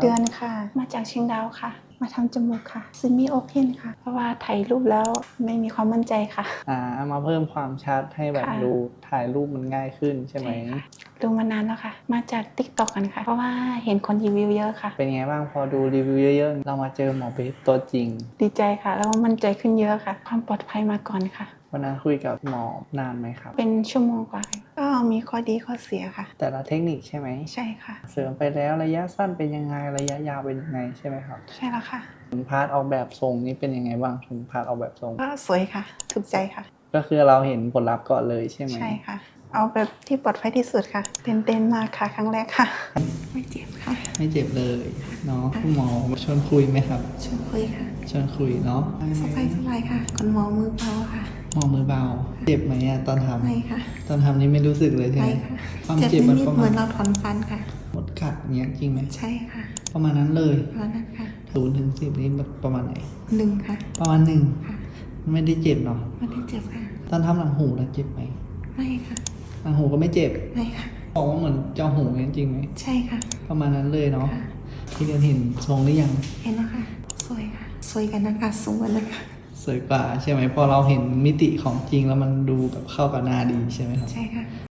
เดือนค่ะ มาจากเชียงดาวค่ะ มาทำจมูกค่ะซิมีโอเพนค่ะ เพราะว่าถ่ายรูปแล้วไม่มีความมั่นใจค่ะอ่ามาเพิ่มความชัดให้แบบค่ะดูถ่ายรูปมันง่ายขึ้นใช่ไหมค่ะ ดูมานานแล้วค่ะ มาจาก t ิ k t o k กันค่ะ เพราะว่าเห็นคนรีวิวเยอะค่ะ เป็นไงบ้างพอดูรีวิวเยอะๆ เรามาเจอหมอเบสตัวจริง ดีใจค่ะ แล้วก็มั่นใจขึ้นเยอะค่ะ ความปลอดภัยมาก่อนค่ะ วันนั้นคุยกับหมอนานไหมครับ เป็นชั่วโมงกว่าค่ะก็มีข้อดีข้อเสียค่ะ แต่ละเทคนิคใช่ไหม ใช่ค่ะ เสริมไปแล้วระยะสั้นเป็นยังไงระยะยาวเป็นยังไงใช่ไหมครับ ใช่แล้วค่ะถึงพาร์ทออกแบบทรงนี้เป็นยังไงบ้างถึงพาร์ทออกแบบทรง ก็สวยค่ะ ถูกใจค่ะ ก็คือเราเห็นผลลัพธ์ก่อนเลยใช่ไหมใช่ค่ะ เอาแบบที่ปลอดภัยที่สุดค่ะเต้นเต้นๆมากค่ะครั้งแรกค่ะ ไม่เจ็บค่ะ ไม่เจ็บเลยเนาะคุณหมอชวนคุยไหมครับ ชวนคุยค่ะ ชวนคุยเนาะสบายสบายๆค่ะคุณหมอมือเบาค่ะ หมอมือเบา เจ็บไหมอะตอนทไม่ค่ะำตอนทำนี่ไม่รู้สึกเลยใช่ไหไม่มค่ะความเจ็บเจ็บมันนิดประๆเหมามือณนเราถอนฟันค่ะ หมดกัดเงี้ยจริงไหมใช่ค่ะประมาณนั้นเลยแล้วนั้นค่ะศูนย์ถึงสิบนี่ประมาณไหน หนึ่งค่ะประมาณหนึ่งค่ะไม่ได้เจ็บเนาะไม่ได้เจ็บค่ะ ตอนทำหลังหูแล้วเจ็บไหมไม่ค่ะหลังหูก็ไม่เจ็บไม่ค่ะ บอกว่าเหมือนเจาหูเงี้ยจริงไหมใช่ค่ะประมาณนั้นเลยเนาะค่ะที่เรียนเห็นทรงหรือยังเห็นแล้วค่ะ สวยค่ะ สวยกันนะคะสวยนะคะ สวยกว่าใช่ไหมพอเราเห็นมิติของจริงแล้วมันดูแบบเข้ากับหน้าดีใช่ไหมครับ ใช่ค่ะ